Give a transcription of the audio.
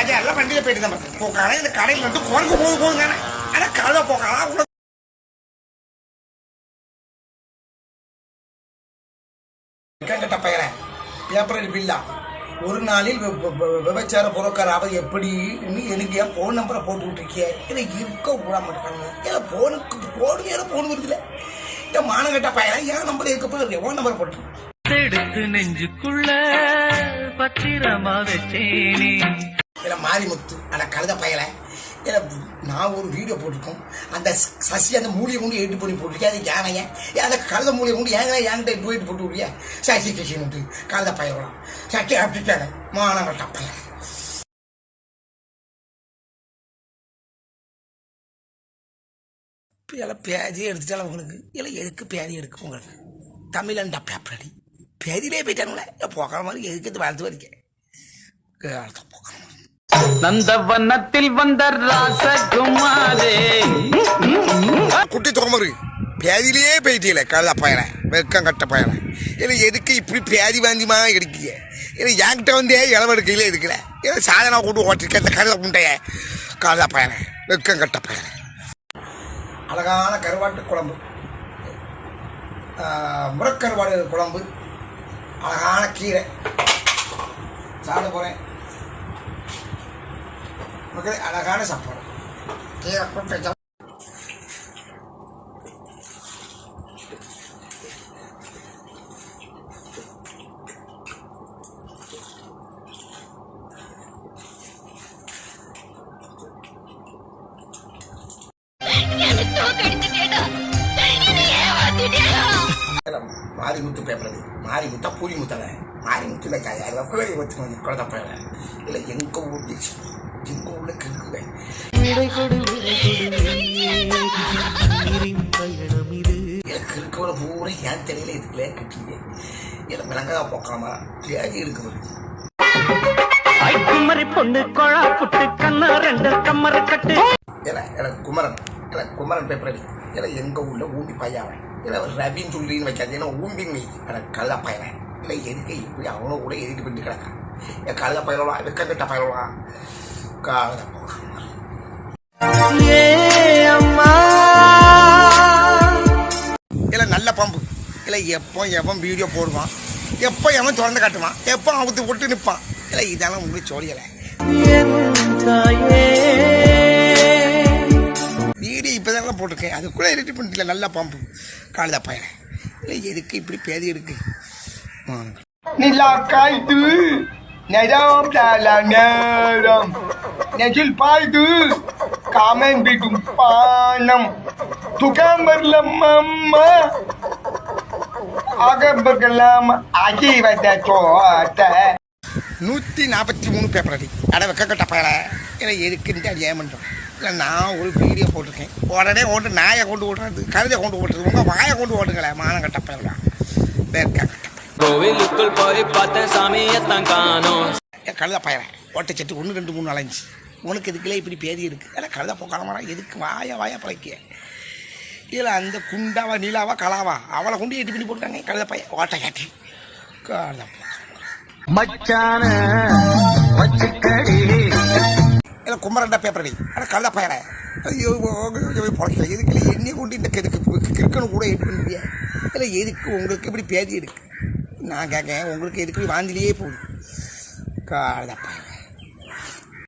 ராஜா எல்லாம் வண்டியில் போயிட்டு தான் பார்த்தேன் போக்கான இந்த கடையில் வந்து குறைக்கு போக போகுங்க ஆனால் கழுத போக்கலாம் உள்ள கட்ட பையனை. ஏப்ரல் பில்லா ஒரு நாளில் விபச்சார புறக்கார ஆவது எப்படி எனக்கு என் ஃபோன் நம்பரை போட்டு விட்டுருக்கிய. எனக்கு இருக்க விட மாட்டாங்க ஏன்னா ஃபோனுக்கு ஃபோனு ஏதோ ஃபோன் வருதுல? இந்த மானம் கட்ட பையன் ஏன் நம்பர் இருக்கப்போ இருக்கு ஃபோன் நம்பர் போட்டு எடுத்து நெஞ்சுக்குள்ள பத்திரமா வச்சேனே. இல்லை மாரிமுத்து அந்த கழுத பயலை இல்லை நான் ஒரு வீடியோ போட்டிருக்கோம். அந்த சசி அந்த மூலியை கொண்டு எட்டு பண்ணி போட்டிருக்கேன் அது ஏன்? அந்த கழுத மூலியை கொண்டு ஏங்க என்கிட்ட எட்டு போயிட்டு போட்டு விடுறியா சசி கிருஷ்ணன் கழுத பயலாம் சட்டி அப்படிட்டாங்க மானவட்ட பயலை இல்லை பேதி எடுத்துட்டாலும் உங்களுக்கு. இல்லை எதுக்கு பேதி எடுக்கும் உங்களுக்கு? தமிழன் பேப்பரடி. பேதியிலே போயிட்டானுங்களே. போகிற மாதிரி எதுக்கு வளர்த்து வரைக்கும் அர்த்தம் நந்தவனத்தில் வந்த ராசகுமாரே. குட்டி துறமுறை பேதியிலேயே போயிட்டீங்களே கழுத பயனை வெக்கம் கட்ட பயனை இல்லை எதுக்கு இப்படி பேதி வாந்திமா எடுக்கீங்க இல்லை என்கிட்ட வந்தே இளவெடுக்கையில எடுக்கல ஏதோ சாதனா கொண்டு ஓட்டிருக்க இந்த கழுத முண்டைய கழுத பயனை வெக்கம் கட்ட பயனை அழகான கருவாட்டு குழம்பு. முறக்கருவாடு குழம்பு. அழகான கீரை. சாப்பிட போகிறேன் மக்களே அழகான சாப்பாடு கீரை கூட்டு மாரிமுத்து பேப்பர் மாரிமுத்தா பூரி முத்தல மாரிமுத்துல யாரும் குழந்தை வச்சு குழந்தை பையல இல்லை எங்க ஊர் டிஷ் எங்க ஊர்ல கிழக்குவேன் கிழக்கோட பூரா ஏன் தெரியல இதுக்குள்ளே கட்டிங்க இல்லை மிளகா போக்காம பேதி இருக்குது ஐக்குமரி பொண்ணு கொழா புட்டு கண்ணு ரெண்டு கம்மர கட்டு. குமரன் குமரன் பேப்பர் இல்லை எங்கள் ஊரில் ஊம்பி பையாவன்? இல்லை ரவின்னு சொல்லின்னு வைக்காது ஏன்னா ஊம்பின்னு வை எனக்கு கழுத பயனேன் இல்லை எதுக்கு? இப்படி அவனும் கூட எதுக்கு பண்ணி கிடக்கான். என் கழுத பயலாம் வெக்க கட்ட ஏ அம்மா. இல்லை நல்ல பம்பு. இல்லை எப்போ எவன் வீடியோ போடுவான்? எப்போ எவன் திறந்து காட்டுவான்? எப்போ அவுத்து போட்டு நிற்பான்? இல்லை இதெல்லாம் உங்களுக்கு சோழியலை. போட்டிருக்கேன். அதுக்குள்ளே எடிட் பண்ணிட்டல நல்ல பம்பு. கழுத பயனை இல்லை எதுக்கு இப்படி பேதி இருக்கு dalam nedam Nejil paitu Kamen bidum panam Tukang berlemama Agak bergelama Aji pada cota நூற்றி நாற்பத்தி மூணு பேப்பர் அடி. அட வெக்கக்கட்ட பயலை. இல்லை எதுக்குன்ட்டு அது ஏன் பண்ணுறோம் இல்லை நான் ஒரு வீடியோ போட்டிருக்கேன். உடனே ஓட்டு நாயை கொண்டு ஓட்டுறது கழுதை கொண்டு ஓட்டுறது உங்கள் வாயை கொண்டு ஓட்டுங்களேன் மானம் கட்ட பயலா வேர்க்கா கட்ட கோவிலுக்குள் போய் பார்த்தேன் சாமியத்தான் காணோம். கழுத பயலை ஓட்டை சட்டு ஒன்று ரெண்டு மூணு நாலஞ்சு உனக்கு இதுக்குள்ளே இப்படி பேதி இருக்குது ஏன்னா கழுத போக்காலமாடா எதுக்கு வாயா வாயா பழைக்க இல்லை அந்த குண்டாவா நீலாவா கலாவா அவளை கொண்டு எட்டு பண்ணி போட்டுருக்காங்க கழுத பையன். ஓட்டை காட்டி. கழுத மச்சான வச்சுக்கடி. இல்லை குமரண்டா பேப்பர் அடி ஆனால் கல்ல பயலை ஐயோ பொழைக்கல. எதுக்கு இல்லை என்னையை கொண்டு இந்த கிறுக்கு கிறுக்கணும் கூட எட்டு முடியாது இல்லை எதுக்கு உங்களுக்கு இப்படி பேதி இருக்குது நான் கேட்கேன் உங்களுக்கு எதுக்கு வாந்திலேயே போகுது? கழுத